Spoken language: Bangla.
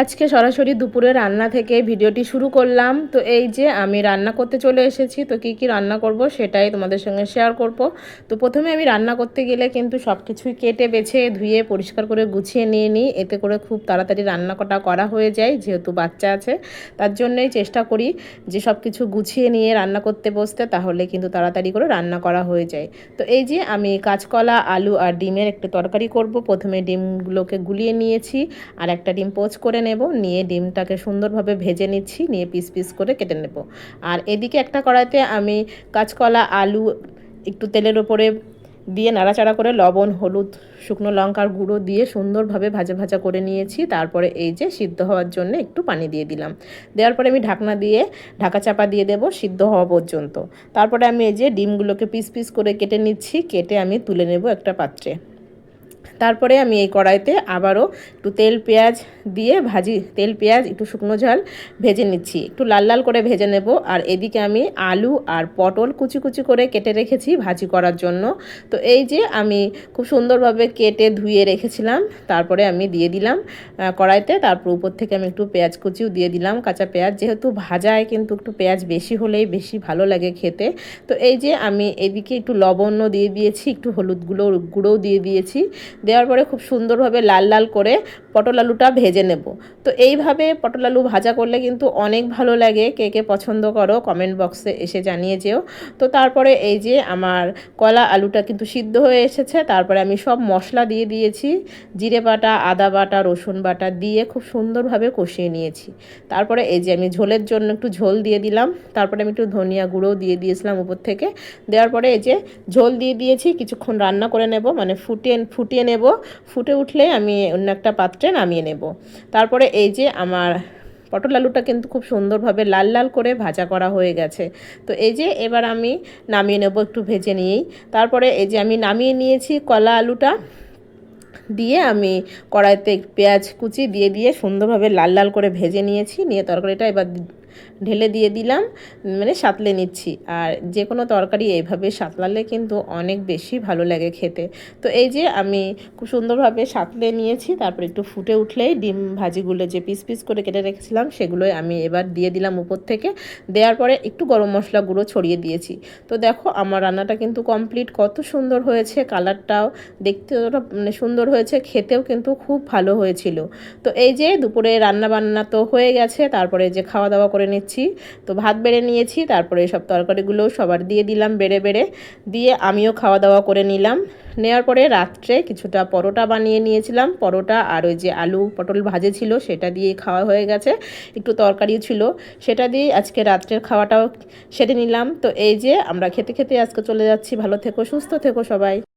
আজকে সরাসরি দুপুরে রান্না থেকে ভিডিওটি শুরু করলাম। তো এই যে আমি রান্না করতে চলে এসেছি, তো কি কি রান্না করব সেটাই তোমাদের সঙ্গে শেয়ার করব। তো প্রথমে আমি রান্না করতে গেলে কিন্তু সব কিছুই কেটে, বেছে, ধুয়ে, পরিষ্কার করে গুছিয়ে নিয়ে নিই। এতে করে খুব তাড়াতাড়ি রান্না কটা করা হয়ে যায়, যেহেতু বাচ্চা আছে। তার জন্যই চেষ্টা করি যে সব কিছু গুছিয়ে নিয়ে রান্না করতে বসতে, তাহলে কিন্তু তাড়াতাড়ি করে রান্না করা হয়ে যায়। তো এই যে আমি কাঁচকলা, আলু আর ডিমের একটা তরকারি করব। প্রথমে ডিমগুলোকে গুলিয়ে নিয়েছি, আর একটা ডিম পোচ করে নেব, নিয়ে ডিমটাকে সুন্দরভাবে ভেজে নিচ্ছি, নিয়ে পিস পিস করে কেটে নেব। আর এদিকে একটা কড়াইতে আমি কাঁচকলা, আলু, একটু তেলের ওপরে দিয়ে নাড়াচাড়া করে লবণ, হলুদ, শুকনো লঙ্কার গুঁড়ো দিয়ে সুন্দরভাবে ভাজা ভাজা করে নিয়েছি। তারপরে এই যে সিদ্ধ হওয়ার জন্য একটু পানি দিয়ে দিলাম। দেওয়ার পরে আমি ঢাকনা দিয়ে ঢাকা চাপা দিয়ে দেবো সিদ্ধ হওয়া পর্যন্ত। তারপরে আমি এই যে ডিমগুলোকে পিস পিস করে কেটে নিচ্ছি, কেটে আমি তুলে নেব একটা পাত্রে। তারপরে আমি এই কড়াইতে আবারও একটু তেল, পেঁয়াজ দিয়ে ভাজি, তেল, পেঁয়াজ, একটু শুকনো ঝাল ভেজে নিচ্ছি। একটু লাল লাল করে ভেজে নেব। আর এদিকে আমি আলু আর পটল কুচি কুচি করে কেটে রেখেছি ভাজি করার জন্য। তো এই যে আমি খুব সুন্দরভাবে কেটে ধুয়ে রেখেছিলাম, তারপরে আমি দিয়ে দিলাম কড়াইতে। তারপর উপর থেকে আমি একটু পেঁয়াজ কুচিও দিয়ে দিলাম, কাঁচা পেঁয়াজ। যেহেতু ভাজায় কিন্তু একটু পেঁয়াজ বেশি হলেই বেশি ভালো লাগে খেতে। তো এই যে আমি এদিকে একটু লবণও দিয়ে দিয়েছি, একটু হলুদ গুঁড়ো, গুঁড়োও দিয়ে দিয়েছি। দেওয়ার পরে খুব সুন্দরভাবে লাল লাল করে পটল আলুটা ভেজে নেব। তো এইভাবে পটল আলু ভাজা করলে কিন্তু অনেক ভালো লাগে। কে কে পছন্দ করো কমেন্ট বক্সে এসে জানিয়ে যেও। তো তারপরে এই যে আমার কলা আলুটা কিন্তু সিদ্ধ হয়ে এসেছে। তারপরে আমি সব মশলা দিয়ে দিয়েছি। জিরে বাটা, আদা বাটা, রসুন বাটা দিয়ে খুব সুন্দরভাবে কষিয়ে নিয়েছি। তারপরে এই যে আমি ঝোলের জন্য একটু ঝোল দিয়ে দিলাম। তারপরে আমি একটু ধনিয়া গুঁড়োও দিয়ে দিয়েছিলাম উপর থেকে। দেওয়ার পরে এই যে ঝোল দিয়ে দিয়েছি। কিছুক্ষণ রান্না করে নেব। মানে ফুটিয়ে ফুটিয়ে নেব ফুটে উঠলে আমি অন্য একটা পাত্রে নামিয়ে নেব। তারপরে এই যে আমার পটল আলুটা কিন্তু খুব সুন্দরভাবে লাল লাল করে ভাজা করা হয়ে গেছে। তো এই যে এবার আমি নামিয়ে নেব একটু ভেজে নিয়েই। তারপরে এই যে আমি নামিয়ে নিয়েছি কলা আলুটা দিয়ে আমি কড়াইতে পেঁয়াজ কুচি দিয়ে দিয়ে সুন্দরভাবে লাল লাল করে ভেজে নিয়েছি। নিয়ে তরকারিটা এবার ঢেলে দিয়ে দিলাম মানে সাঁতলে নিচ্ছি। আর যে কোনো তরকারি এইভাবে সাঁতলালে কিন্তু অনেক বেশি ভালো লাগে খেতে। তো এই যে আমি খুব সুন্দরভাবে সাঁতলে নিয়েছি, তারপর একটু ফুটে উঠলেই ডিম ভাজিগুলো যে পিস পিস করে কেটে রেখেছিলাম, সেগুলোই আমি এবার দিয়ে দিলাম উপর থেকে। দেওয়ার পরে একটু গরম মশলা গুঁড়ো ছড়িয়ে দিয়েছি। তো দেখো আমার রান্নাটা কিন্তু কমপ্লিট, কত সুন্দর হয়েছে কালারটাও দেখতে মানে সুন্দর হয়েছে, খেতেও কিন্তু খুব ভালো হয়েছিল। তো এই যে দুপুরে রান্না বান্না তো হয়ে গেছে, তারপরে যে খাওয়া দাওয়া করে নিচ্ছি। তো ভাত বেড়ে নিয়েছি, তারপরে সব তরকারিগুলো সবার দিয়ে দিলাম বেড়ে বেড়ে। দিয়ে আমিও খাওয়া দাওয়া করে নিলাম। নেওয়ার পরে রাত্রে কিছুটা পরোটা বানিয়ে নিয়েছিলাম। পরোটা আর ওই যে আলু পটল ভাজে ছিল, সেটা দিয়ে খাওয়া হয়ে গেছে। একটু তরকারিও ছিল। সেটা দিয়ে আজকে রাত্রের খাওয়াটাও সেরে নিলাম। তো এই যে আমরা খেতে খেতে আজকে চলে যাচ্ছি। ভালো থেকো, সুস্থ থেকো সবাই।